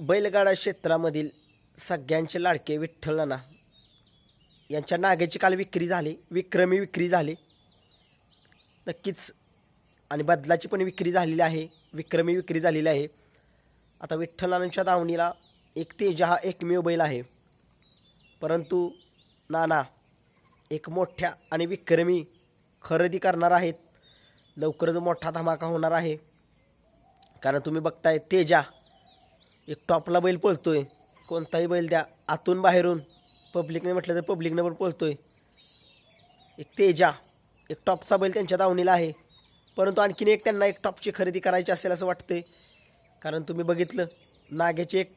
बैलगाडा क्षेत्रामधील सगळ्यांचे लाडके विठ्ठल नाना यांच्या नागेची काल विक्री झाली विक्रमी विक्री झाली. नक्कीच आणि बदलाची पण विक्री झालेली आहे विक्रमी विक्री झालेली आहे. आता विठ्ठलांच्या दावणीला एक तेजा हा एकमेव बैल आहे. परंतु नाना एक मोठ्या आणि विक्रमी खरेदी करणार आहेत. लवकरच मोठा धमाका होणार आहे. कारण तुम्ही बघताय तेजा एक टॉपला बैल पळतोय. कोणताही बैल द्या आतून बाहेरून. पब्लिकने म्हटलं तर पब्लिकनं पण आहे एक तेजा एक टॉपचा बैल त्यांच्या दावणीला आहे. परंतु आणखीन एक त्यांना एक टॉपची खरेदी करायची असेल असं वाटतं आहे कारण तुम्ही बघितलं नाग्याची एक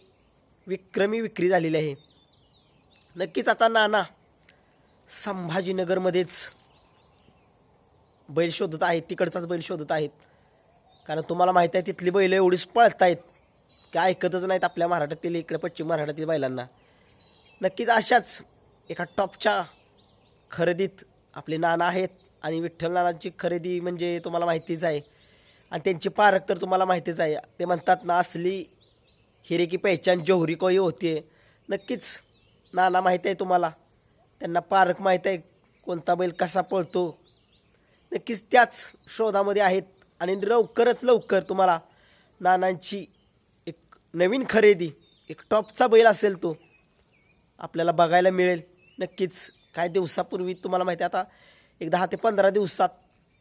विक्रमी विक्री झालेली आहे. नक्कीच आता नाना संभाजीनगरमध्येच बैल शोधत आहेत तिकडचाच बैल शोधत आहेत. कारण तुम्हाला माहीत आहे तिथली बैलं एवढीच पळत आहेत की ऐकतच नाहीत आपल्या महाराष्ट्रातील इकडे पश्चिम महाराष्ट्रातील बैलांना. नक्कीच अशाच एका टॉपच्या खरेदीत आपले नाना आहेत आणि विठ्ठल नानांची खरेदी म्हणजे तुम्हाला माहितीच आहे. आणि त्यांची पारख तर तुम्हाला माहितीच आहे. ते म्हणतात ना असली हिरे की पहिचान जोहरी कोई होते नक्कीच नाना माहीत आहे तुम्हाला. त्यांना पारख माहीत आहे कोणता बैल कसा पळतो. नक्कीच त्याच शोधामध्ये आहेत आणि लवकरच लवकर तुम्हाला नानांची नवीन खरेदी. एक टॉपचा बैल असेल तो. आपल्याला बघायला मिळेल. नक्कीच काही दिवसापूर्वी तुम्हाला माहिती आहे आता एक दहा ते पंधरा दिवसात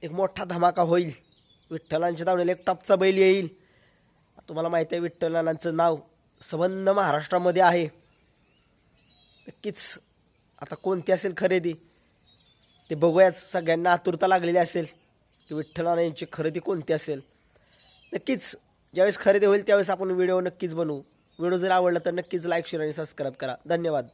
एक मोठा धमाका होईल. विठ्ठलांच्या धावण्याला एक टॉपचा बैल येईल. तुम्हाला माहिती आहे विठ्ठलांचं नाव संबंध महाराष्ट्रामध्ये आहे. नक्कीच आता कोणती असेल खरेदी? ते बघूयाच सगळ्यांना आतुरता लागलेली असेल की विठ्ठलांची खरेदी कोणती असेल. नक्कीच ज्यावेळेस खरेदी होईल त्यावेळेस आपण व्हिडिओ नक्कीच बनवू. व्हिडिओ जर आवडला तर नक्कीच लाईक शेअर आणि सबस्क्राईब करा. धन्यवाद.